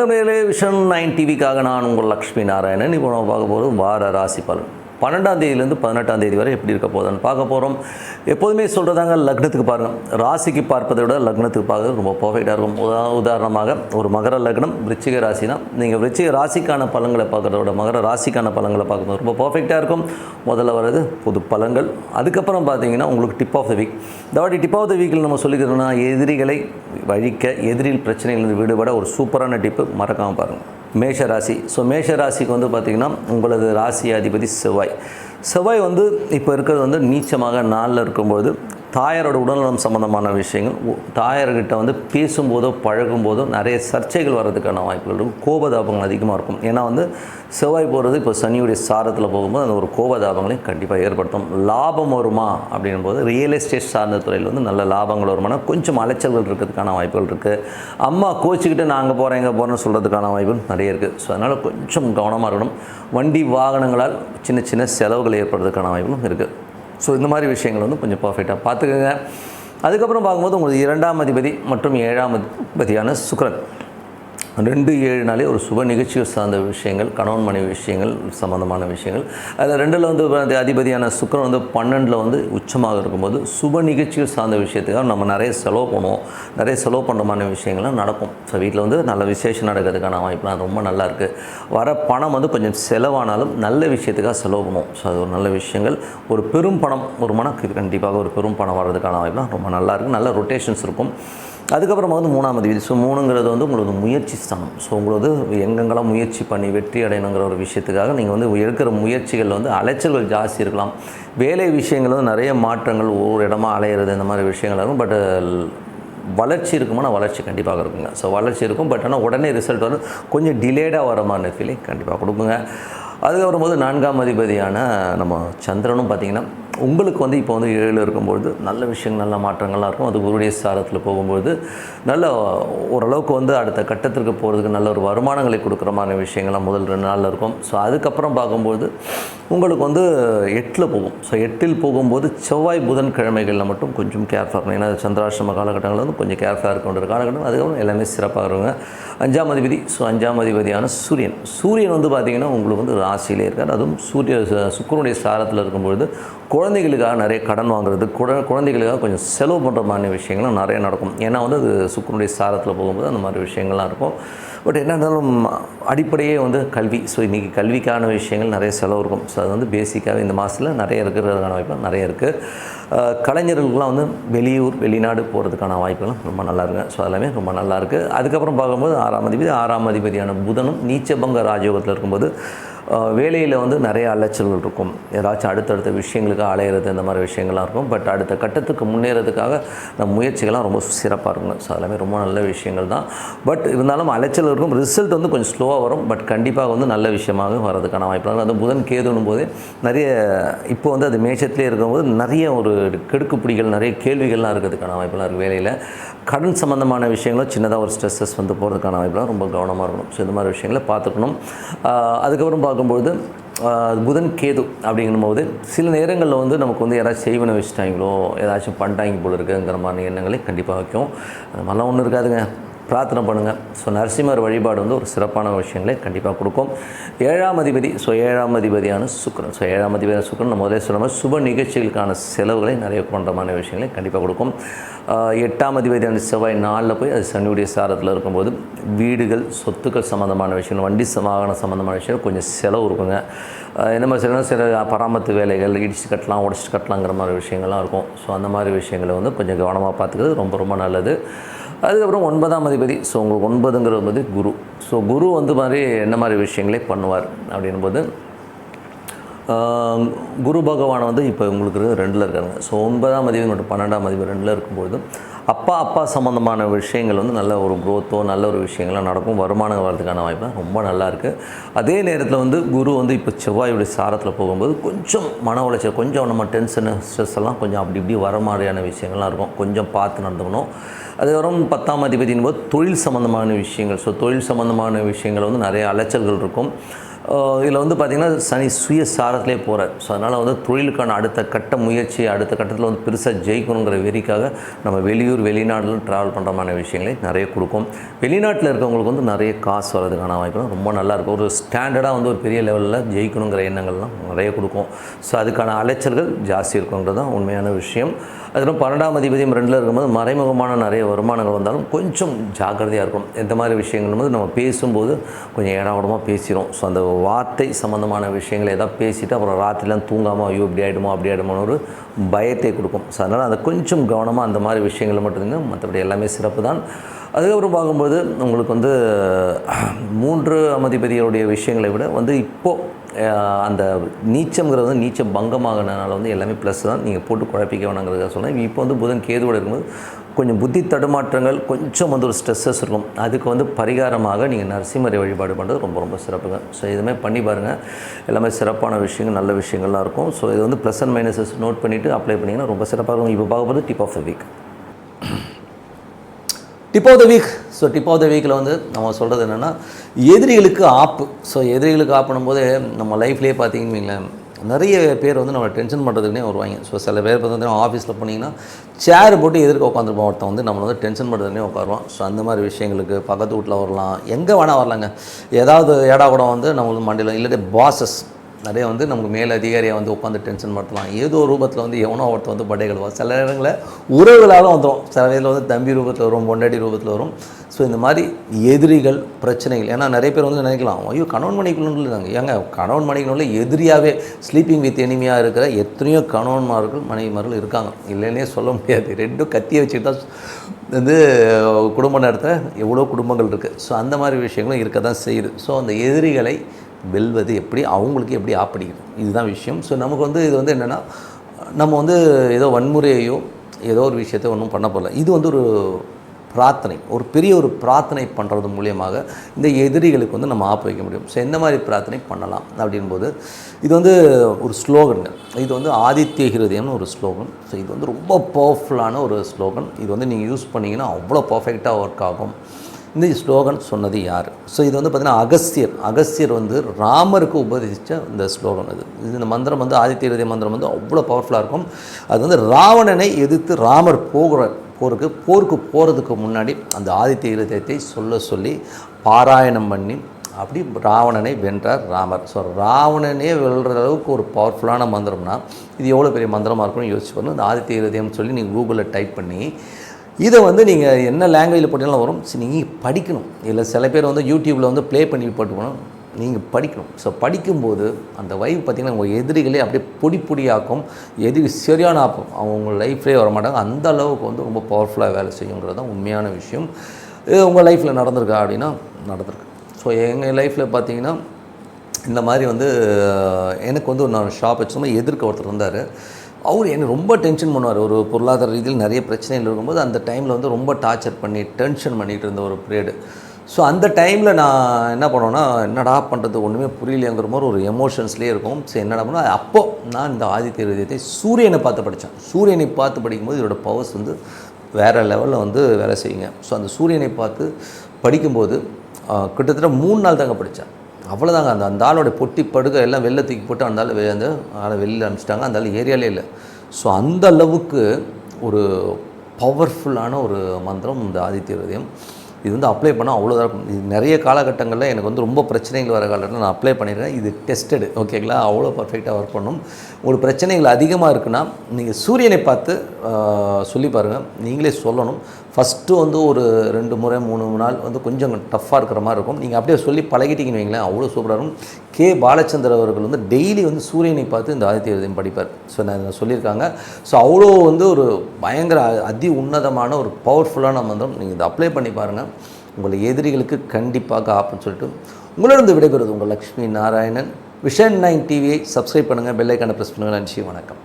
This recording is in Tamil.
வணக்கம் விஷன் நைன் டிவிக்காக நான் உங்கள் லக்ஷ்மி நாராயணன். இப்போ நம்ம பார்க்க போகிறது வார ராசி பலன். பன்னெண்டாம் தேதியிலேருந்து பதினெட்டாம் தேதி வரை எப்படி இருக்க போதான்னு பார்க்க போகிறோம் எப்போதுமே சொல்கிறதாங்க லக்னத்துக்கு பாருங்கள் ராசிக்கு பார்ப்பதை விட லக்னத்துக்கு பார்க்கறது ரொம்ப பர்ஃபெக்டாக இருக்கும். உதா உதாரணமாக ஒரு மகர லக்னம் விருச்சிக ராசினா நீங்கள் விருச்சிக ராசிக்கான பழங்களை பார்க்குறத விட மகர ராசிக்கான பழங்களை பார்க்கும்போது ரொம்ப பர்ஃபெக்டாக இருக்கும். முதல்ல வர்றது புது பழங்கள். அதுக்கப்புறம் பார்த்தீங்கன்னா உங்களுக்கு டிப் ஆஃப் த வீக் இந்த வாட்டி டிப் ஆஃப் த வீக்கில் நம்ம சொல்லிக்கிறோம்னா எதிரிகளை வழிக்க எதிரில் பிரச்சனையிலிருந்து விடுபட ஒரு சூப்பரான டிப்பு மறக்காமல் பாருங்கள் மேஷ ராசி ஸோ மேஷ ராசிக்கு வந்து பார்த்திங்கன்னா உங்களது ராசி அதிபதி செவ்வாய். செவ்வாய் வந்து இப்போ இருக்கிறது வந்து நீச்சமாக நாளில் இருக்கும்போது தாயாரோட உடல்நலம் சம்மந்தமான விஷயங்கள் உ- தாயார்கிட்ட வந்து பேசும்போதோ பழகும்போதோ நிறைய சர்ச்சைகள் வர்றதுக்கான வாய்ப்புகள் இருக்கும். கோபதாபங்கள் அதிகமாக இருக்கும். ஏன்னா வந்து செவ்வாய் போகிறது இப்போ சனியுடைய சாரத்தில் போகும்போது அந்த ஒரு கோபதாபங்களையும் கண்டிப்பாக ஏற்படுத்தும். லாபம் வருமா அப்படின்னும் போது ரியல் எஸ்டேட் சார்ந்த துறையில் வந்து நல்ல லாபங்கள் வருமானா கொஞ்சம் அலைச்சல்கள் இருக்கிறதுக்கான வாய்ப்புகள் இருக்குது அம்மா கோச்சிக்கிட்டு நாங்கள் போகிறோம் போகிறேன் போகிறோம்னு சொல்கிறதுக்கான வாய்ப்புகள் நிறைய இருக்குது ஸோ அதனால் கொஞ்சம் கவனமாக இருக்கணும். வண்டி வாகனங்களால் சின்ன சின்ன செலவுகள் ஏற்படுறதுக்கான வாய்ப்புகளும் இருக்குது ஸோ இந்த மாதிரி விஷயங்கள் வந்து கொஞ்சம் பர்ஃபெக்டாக பார்த்துக்கோங்க. அதுக்கப்புறம் பார்க்கும்போது உங்களுக்கு இரண்டாம் அதிபதி மற்றும் ஏழாம் அதிபதியான சுக்கிரன். ரெண்டு ஏழு நாளே ஒரு சுப நிகழ்ச்சிகள் சார்ந்த விஷயங்கள் கணவன் மனைவி விஷயங்கள் சம்மந்தமான விஷயங்கள். அதில் ரெண்டில் வந்து அதிபதியான சுக்கரன் வந்து பன்னெண்டில் வந்து உச்சமாக இருக்கும்போது சுப நிகழ்ச்சிகள் சார்ந்த விஷயத்துக்காக நம்ம நிறைய செலவு பண்ணுவோம். நிறைய செலவு பண்ணுறமான விஷயங்கள்லாம் நடக்கும். ஸோ வீட்டில் வந்து நல்ல விசேஷம் நடக்கிறதுக்கான வாய்ப்புலாம் ரொம்ப நல்லா இருக்குது வர பணம் வந்து கொஞ்சம் செலவானாலும் நல்ல விஷயத்துக்காக செலவு பண்ணுவோம். ஸோ அது ஒரு நல்ல விஷயங்கள். ஒரு பெரும் பணம் ஒரு மனக்கு கண்டிப்பாக ஒரு பெரும் பணம் வர்றதுக்கான வாய்ப்புலாம் ரொம்ப நல்லா இருக்குது நல்ல ரொட்டேஷன்ஸ் இருக்கும். அதுக்கப்புறமா வந்து மூணாம் விதி ஸோ மூணுங்கிறது வந்து உங்களோட முயற்சி ஸ்தானம். ஸோ உங்களோட எங்கெங்கெல்லாம் முயற்சி பண்ணி வெற்றி அடையணுங்கிற ஒரு விஷயத்துக்காக நீங்கள் வந்து எடுக்கிற முயற்சிகள் வந்து அலைச்சல்கள் ஜாஸ்தி இருக்கலாம். வேலை விஷயங்கள் வந்து நிறைய மாற்றங்கள் ஒவ்வொரு இடமா அலையிறது இந்த மாதிரி விஷயங்கள் இருக்கும். பட் வளர்ச்சி இருக்குமானா வளர்ச்சி கண்டிப்பாக இருக்குங்க. ஸோ வளர்ச்சி இருக்கும். பட் ஆனால் உடனே ரிசல்ட் வந்து கொஞ்சம் டிலேடாக வர மாதிரி ஃபீலிங் கண்டிப்பாக கொடுக்குங்க. அதுக்கப்புறம் போது நான்காம் அதிபதியான நம்ம சந்திரனும் பார்த்திங்கன்னா உங்களுக்கு வந்து இப்போ வந்து ஏழு இருக்கும்பொழுது நல்ல விஷயங்கள் நல்ல மாற்றங்கள்லாம் இருக்கும். அது குருடைய சாரத்தில் போகும்பொழுது நல்ல ஓரளவுக்கு வந்து அடுத்த கட்டத்திற்கு போகிறதுக்கு நல்ல ஒரு வருமானங்களை கொடுக்குற மாதிரி விஷயங்கள்லாம் முதல் ரெண்டு நாளில் இருக்கும். ஸோ அதுக்கப்புறம் பார்க்கும்போது உங்களுக்கு வந்து எட்டில் போகும். ஸோ எட்டில் போகும்போது செவ்வாய் புதன் கிழமைகளில் மட்டும் கொஞ்சம் கேர்ஃபாக இருக்கணும் ஏன்னா சந்திராஷ்டம காலகட்டங்களில் வந்து கொஞ்சம் கேர்ஃபுல்லாக இருக்க வேண்டிய காலகட்டம். அதுக்கப்புறம் எல்லாமே சிறப்பாக வருங்க. அஞ்சாம் அதிபதி ஸோ அஞ்சாம் அதிபதியான சூரியன். சூரியன் வந்து பார்த்திங்கன்னா உங்களுக்கு வந்து ராசியிலே இருக்கார். அதுவும் சூரிய சுக்கரனுடைய சாரத்தில் இருக்கும்பொழுது குழந்தைகளுக்காக நிறைய கடன் வாங்குறது குழ குழந்தைகளுக்காக கொஞ்சம் செலவு பண்ணுற மாதிரி விஷயங்களும் நிறைய நடக்கும். ஏன்னா வந்து அது சுக்கரனுடைய சாரத்தில் போகும்போது அந்த மாதிரி விஷயங்கள்லாம் இருக்கும். பட் என்ன இருந்தாலும் அடிப்படையே வந்து கல்வி. ஸோ இன்றைக்கி கல்விக்கான விஷயங்கள் நிறைய செலவு இருக்கும். ஸோ அது வந்து பேசிக்காகவே இந்த மாதத்தில் நிறைய இருக்கிறதுக்கான வாய்ப்பு நிறைய இருக்குது கலைஞர்களுக்கெலாம் வந்து வெளியூர் வெளிநாடு போகிறதுக்கான வாய்ப்புகளும் ரொம்ப நல்லா இருக்குங்க. ஸோ அதெல்லாமே ரொம்ப நல்லாயிருக்கு அதுக்கப்புறம் பார்க்கும்போது ஆறாம் அதிபதி ஆறாம் அதிபதியான புதனும் நீச்சபங்க ராஜயோகத்தில் இருக்கும்போது வேலையில் வந்து நிறைய அலைச்சல்கள் இருக்கும். ஏதாச்சும் அடுத்தடுத்த விஷயங்களுக்கு அலையிறது இந்த மாதிரி விஷயங்கள்லாம் இருக்கும். பட் அடுத்த கட்டத்துக்கு முன்னேறதுக்காக நம்ம முயற்சிகள்லாம் ரொம்ப சிறப்பாக இருக்கும் ஸோ அதெல்லாமே ரொம்ப நல்ல விஷயங்கள் தான். பட் இருந்தாலும் அலைச்சல் இருக்கும். ரிசல்ட் வந்து கொஞ்சம் ஸ்லோவாக வரும். பட் கண்டிப்பாக வந்து நல்ல விஷயமாக வரதுக்கான வாய்ப்பு அது புதன் கேதுனும் போதே நிறைய இப்போ வந்து அது மேச்சத்துலேயே இருக்கும்போது நிறைய ஒரு கெடுக்குப்பிடிகள் நிறைய கேள்விகள்லாம் இருக்கிறதுக்கான வாய்ப்புலாம் இருக்குது வேலையில். கடன் சம்மந்தமான விஷயங்களும் சின்னதாக ஒரு ஸ்ட்ரெஸ்ஸஸ் வந்து போகிறதுக்கான வாய்ப்புலாம் ரொம்ப கவனமாக இருக்கணும். ஸோ இந்த மாதிரி விஷயங்களை பார்த்துக்கணும். அதுக்கப்புறம் பார்க்கும்பொழுது புதன் கேது அப்படிங்கும்போது சில நேரங்களில் வந்து நமக்கு வந்து யாராச்சும் செய்வனை வச்சுட்டாங்களோ ஏதாச்சும் பண்ணிட்டாங்க போல இருக்குங்கிற மாதிரி எண்ணங்களை கண்டிப்பாக வைக்கும். அது மாதிரிலாம் ஒன்றும் இருக்காதுங்க. பிரார்த்தனை பண்ணுங்கள் ஸோ நரசிம்மர் வழிபாடு வந்து ஒரு சிறப்பான விஷயங்களை கண்டிப்பாக கொடுக்கும். ஏழாம் அதிபதி ஸோ ஏழாம் அதிபதியான சுக்கரன். ஸோ ஏழாம் அதிபதியான சுக்கிரன் நம்ம முதலே சொன்ன மாதிரி சுப நிகழ்ச்சிகளுக்கான செலவுகளை நிறைய பண்ணுற மாதிரி விஷயங்களை கண்டிப்பாக கொடுக்கும். எட்டாம் அதிபதியான செவ்வாய் நாளில் போய் அது சனியுடைய சாரத்தில் இருக்கும்போது வீடுகள் சொத்துக்கள் சம்மந்தமான விஷயங்கள் வண்டி வாகனம் வாகன சம்மந்தமான விஷயங்கள் கொஞ்சம் செலவு இருக்குங்க. இந்த என்ன மாதிரி சில சில பராமத்து வேலைகள் இடிச்சு கட்டலாம் உடச்சிட்டு கட்டலாங்கிற மாதிரி விஷயங்கள்லாம் இருக்கும். ஸோ அந்த மாதிரி விஷயங்களை வந்து கொஞ்சம் கவனமாக பார்த்துக்கிறது ரொம்ப ரொம்ப நல்லது. அதுக்கப்புறம் ஒன்பதாம் அதிபதி ஸோ உங்களுக்கு ஒன்பதுங்கிறது வந்து குரு. ஸோ குரு வந்து மாதிரி என்ன மாதிரி விஷயங்களே பண்ணுவார் அப்படின்போது போது குரு பகவான் வந்து இப்போ உங்களுக்கு ரெண்டில் இருக்காங்க ஸோ ஒன்பதாம் அதிபதி மற்றும் பன்னெண்டாம் அதிபதி ரெண்டில் இருக்கும்போது அப்பா அப்பா சம்மந்தமான விஷயங்கள் வந்து நல்ல ஒரு குரோத்தோ நல்ல ஒரு விஷயங்கள்லாம் நடக்கும். வருமானம் வர்றதுக்கான வாய்ப்பு ரொம்ப நல்லா இருக்குது அதே நேரத்தில் வந்து குரு வந்து இப்போ செவ்வாயுடைய சாரத்தில் போகும்போது கொஞ்சம் மன உளைச்சல் கொஞ்சம் நம்ம டென்ஷனு ஸ்ட்ரெஸ் எல்லாம் கொஞ்சம் அப்படி இப்படி வர மாதிரியான விஷயங்கள்லாம் இருக்கும். கொஞ்சம் பார்த்து நடந்துக்கணும். அதுக்கப்புறம் பத்தாம் அதிபதியின் போது தொழில் சம்மந்தமான விஷயங்கள். ஸோ தொழில் சம்மந்தமான விஷயங்கள் வந்து நிறைய அலைச்சல்கள் இருக்கும். இதில் வந்து பார்த்திங்கன்னா சனி சுய சாரத்திலே போகிறார் ஸோ அதனால் வந்து தொழிலுக்கான அடுத்த கட்ட முயற்சி அடுத்த கட்டத்தில் வந்து பெருசாக ஜெயிக்கணுங்கிற வெறிக்காக நம்ம வெளியூர் வெளிநாடுல ட்ராவல் பண்ணுறமான விஷயங்களை நிறைய கொடுக்கும். வெளிநாட்டில் இருக்கவங்களுக்கு வந்து நிறைய காசு வர்றதுக்கான வாய்ப்பு ரொம்ப நல்லா இருக்கும். ஒரு ஸ்டாண்டர்டாக வந்து ஒரு பெரிய லெவலில் ஜெயிக்கணுங்கிற எண்ணங்கள்லாம் நிறைய கொடுக்கும். ஸோ அதுக்கான அலைச்சல்கள் ஜாஸ்தி இருக்குங்கிறது தான் உண்மையான விஷயம். அதுக்கப்புறம் பன்னெண்டாம் அதிபதியும் ரெண்டில் இருக்கும்போது மறைமுகமான நிறைய வருமானங்கள் வந்தாலும் கொஞ்சம் ஜாக்கிரதையாக இருக்கும். எந்த மாதிரி விஷயங்கள் போது நம்ம பேசும்போது கொஞ்சம் ஏடாவிடமாக பேசிடும் ஸோ அந்த வார்த்தை சம்மந்தமான விஷயங்களை ஏதாவது பேசிவிட்டு அப்புறம் ராத்திரிலாம் தூங்காமல் ஐயோ இப்படி ஆகிடுமோ அப்படி ஆகிடுமோன்னு ஒரு பயத்தை கொடுக்கும். ஸோ அதனால் அதை கொஞ்சம் கவனமாக அந்த மாதிரி விஷயங்களை மட்டும் மற்றபடி எல்லாமே சிறப்பு தான். அதுக்கப்புறம் பார்க்கும்போது உங்களுக்கு வந்து மூன்று அமதிபதிகளுடைய விஷயங்களை விட வந்து இப்போது அந்த நீச்சம்ங்கிறது வந்து நீச்சம் பங்கமாகனால வந்து எல்லாமே ப்ளஸ் தான். நீங்கள் போட்டு குழப்பிக்க வேணாங்கிறதுக்காக சொன்னேன் இப்போ வந்து புதன் கேதுவோட இருக்கும்போது கொஞ்சம் புத்தி தடுமாற்றங்கள் கொஞ்சம் வந்து ஒரு ஸ்ட்ரெஸ்ஸஸ் இருக்கும். அதுக்கு வந்து பரிகாரமாக நீங்கள் நரசிம்மரை வழிபாடு பண்ணுறது ரொம்ப ரொம்ப சிறப்புங்க. ஸோ இதுவுமே பண்ணி பாருங்கள் எல்லாமே சிறப்பான விஷயங்கள் நல்ல விஷயங்கள்லாம் இருக்கும். ஸோ இது வந்து ப்ளஸ் அண்ட் மைனஸஸ் நோட் பண்ணிவிட்டு அப்ளை பண்ணிங்கன்னா ரொம்ப சிறப்பாக இருக்கும். இப்போ பார்க்க tip of the week tip of the week so tip of the வீக்கில் வந்து நம்ம சொல்கிறது என்னென்னா எதிரிகளுக்கு ஆப்பு ஸோ எதிரிகளுக்கு ஆப்புனும் போது நம்ம லைஃப்லேயே பார்த்தீங்கன்னு வைங்களேன் நிறைய பேர் வந்து நம்ம டென்ஷன் பண்ணுறதுக்குனே வருவாங்க. ஸோ சில பேர் பார்த்தீங்கன்னா ஆஃபீஸில் போனீங்கன்னா சேர் போட்டு எதிர்க்க உட்காந்துருப்போம் ஒருத்தன் வந்து நம்மளை வந்து டென்ஷன் பண்ணுறதுனே உட்காருவோம் ஸோ அந்த மாதிரி விஷயங்களுக்கு பக்கத்து வீட்டில் வரலாம். எங்கே வேணால் வரலாங்க. ஏதாவது ஏடா கூட வந்து நம்மளுக்கு மண்டியில் இல்லாட்டி பாசஸ் நிறைய வந்து நமக்கு மேல் அதிகாரியை வந்து உட்காந்து டென்ஷன் படுத்தலாம். ஏதோ ஒரு ரூபத்தில் வந்து எவனோ ஒருத்தர் வந்து படைகள் சில நேரங்களில் உறவுகளாலும் வந்துடும் சில இதில் வந்து தம்பி ரூபத்தில் வரும் பொண்டாட்டி ரூபத்தில் வரும். ஸோ இந்த மாதிரி எதிரிகள் பிரச்சனைகள் ஏன்னா நிறைய பேர் வந்து நினைக்கலாம் ஐயோ கணவன் மணிக்குள்ள ஏங்க கணவன் மணிக்குள்ள எதிரியாகவே ஸ்லீப்பிங் வித் எனிமையாக இருக்கிற எத்தனையோ கணவன்மார்கள் மனைவிமார்கள் இருக்காங்க. இல்லைன்னே சொல்ல முடியாது. ரெண்டும் கத்தியை வச்சுட்டு தான் வந்து குடும்ப நடத்த எவ்வளோ குடும்பங்கள் இருக்குது ஸோ அந்த மாதிரி விஷயங்களும் இருக்க தான் செய்யுது. ஸோ அந்த எதிரிகளை வெல்வது எப்படி அவங்களுக்கு எப்படி ஆப்படிக்கிறது? இதுதான் விஷயம். ஸோ நமக்கு வந்து இது வந்து என்னென்னா நம்ம வந்து ஏதோ வன்முறையையோ ஏதோ ஒரு விஷயத்தை ஒன்றும் பண்ண போகல இது வந்து ஒரு பிரார்த்தனை ஒரு பெரிய ஒரு பிரார்த்தனை பண்ணுறது மூலியமாக இந்த எதிரிகளுக்கு வந்து நம்ம ஆப்பு வைக்க முடியும். ஸோ எந்த மாதிரி பிரார்த்தனை பண்ணலாம் அப்படின்போது இது வந்து ஒரு ஸ்லோகன். இது வந்து ஆதித்ய ஹிருதயம்னு ஒரு ஸ்லோகன் ஸோ இது வந்து ரொம்ப பவர்ஃபுல்லான ஒரு ஸ்லோகன். இது வந்து நீங்கள் யூஸ் பண்ணிங்கன்னா அவ்வளோ பர்ஃபெக்டாக ஒர்க் ஆகும். இந்த ஸ்லோகன் சொன்னது யார்? ஸோ இது வந்து பார்த்திங்கன்னா அகஸ்தியர். அகஸ்தியர் வந்து ராமருக்கு உபதேசித்த இந்த ஸ்லோகன் இது. இது இந்த மந்திரம் வந்து ஆதித்ய ஹிருதய மந்திரம் வந்து அவ்வளோ பவர்ஃபுல்லாக இருக்கும். அது வந்து ராவணனை எதிர்த்து ராமர் போகிற போருக்கு போருக்கு போகிறதுக்கு முன்னாடி அந்த ஆதித்ய இருதயத்தை சொல்ல சொல்லி பாராயணம் பண்ணி அப்படி ராவணனை வென்றார் ராமர். ஸோ ராவணனே வெல்ற அளவுக்கு ஒரு பவர்ஃபுல்லான மந்திரம்னா இது எவ்வளோ பெரிய மந்திரமாக இருக்கும்னு யோசிச்சு பாருங்க. இந்த ஆதித்ய இருதயம்னு சொல்லி நீங்கள் கூகுளில் டைப் பண்ணி இதை வந்து நீங்கள் என்ன லாங்குவேஜில் போட்டாலும் வரும். சரி நீங்கள் படிக்கணும். இல்லை சில பேர் வந்து யூடியூப்பில் வந்து ப்ளே பண்ணி போட்டுக்கணும் நீங்கள் படிக்கணும். ஸோ படிக்கும்போது அந்த வைப் பார்த்திங்கன்னா உங்கள் எதிரிகளே அப்படியே பொடி பொடியாக்கும் எதிரி சரியான ஆக்கும். அவங்க உங்கள் லைஃப்லேயே வர மாட்டாங்க அந்த அளவுக்கு வந்து ரொம்ப பவர்ஃபுல்லாக வேலை செய்யுங்கிறது தான் உண்மையான விஷயம். இது உங்கள் லைஃப்பில் நடந்திருக்கா அப்படின்னா நடந்திருக்கு. ஸோ எங்கள் லைஃப்பில் பார்த்தீங்கன்னா இந்த மாதிரி வந்து எனக்கு வந்து ஒரு நான் ஷாப் வச்சுருந்தோம். எதிர்க்க ஒருத்தர் இருந்தார். அவர் என்னை ரொம்ப டென்ஷன் பண்ணுவார். ஒரு பொருளாதார ரீதியில் நிறைய பிரச்சனைகள் இருக்கும்போது அந்த டைமில் வந்து ரொம்ப டார்ச்சர் பண்ணி டென்ஷன் பண்ணிகிட்டு இருந்த ஒரு பீரியடு ஸோ அந்த டைமில் நான் என்ன பண்ணுவேன்னா என்னடா பண்ணுறது ஒன்றுமே புரியலையங்கிற மாதிரி ஒரு எமோஷன்ஸ்லேயே இருக்கும். சரி என்னடா பண்ண அப்போது நான் இந்த ஆதித்ய ஹிருதயத்தை சூரியனை பார்த்து படித்தேன் சூரியனை பார்த்து படிக்கும்போது இதோட பவர்ஸ் வந்து வேறு லெவலில் வந்து வேலை செய்யுங்க. ஸோ அந்த சூரியனை பார்த்து படிக்கும்போது கிட்டத்தட்ட மூணு நாள் தாங்க படித்தேன் அவ்வளோதாங்க அந்த அந்த ஆளோட பொட்டி படுக்க எல்லாம் வெளில தூக்கி போட்டு அந்த ஆள் வெளியே அந்த ஆளை வெளியில் அனுப்பிச்சிட்டாங்க. அந்த ஆள் ஏரியாலே இல்லை. ஸோ அந்த அளவுக்கு ஒரு பவர்ஃபுல்லான ஒரு மந்திரம் இந்த ஆதித்ய ஹிருதயம் இது வந்து அப்ளை பண்ணால் அவ்வளோதான் இது நிறைய காலகட்டங்களில் எனக்கு வந்து ரொம்ப பிரச்சனைகள் வர காலத்தில் நான் அப்ளை பண்ணிடுறேன். இது டெஸ்டடு ஓகேங்களா அவ்வளோ பர்ஃபெக்டாக ஒர்க் பண்ணும். உங்களுக்கு பிரச்சனைகள் அதிகமாக இருக்குன்னா நீங்கள் சூரியனை பார்த்து சொல்லி பாருங்கள் நீங்களே சொல்லணும். ஃபஸ்ட்டு வந்து ஒரு ரெண்டு முறை மூணு நாள் வந்து கொஞ்சம் டஃப்பாக இருக்கிற மாதிரி இருக்கும். நீங்கள் அப்படியே சொல்லி பழகிட்டீங்கன்னு வைங்களேன் அவ்வளோ சூப்பராக இருக்கும். கே பாலச்சந்தர் அவர்கள் வந்து டெய்லி வந்து சூரியனை பார்த்து இந்த ஆதித்ய ஹிருதயம் படிப்பார். ஸோ நான் சொல்லியிருக்காங்க. ஸோ அவ்வளோ வந்து ஒரு பயங்கர அதி உன்னதமான ஒரு பவர்ஃபுல்லான மந்திரம். நீங்கள் இதை அப்ளை பண்ணி பாருங்கள் உங்களை எதிரிகளுக்கு கண்டிப்பாக ஆப்புன்னு சொல்லிட்டு உங்களிடம் விடைபெறுவது உங்கள் லக்ஷ்மி நாராயணன். விஷன் நைன் டிவியை சப்ஸ்கிரைப் பண்ணுங்கள் பெல்லைக்கான ப்ரெஸ் பண்ணுங்கள் நன்றி வணக்கம்.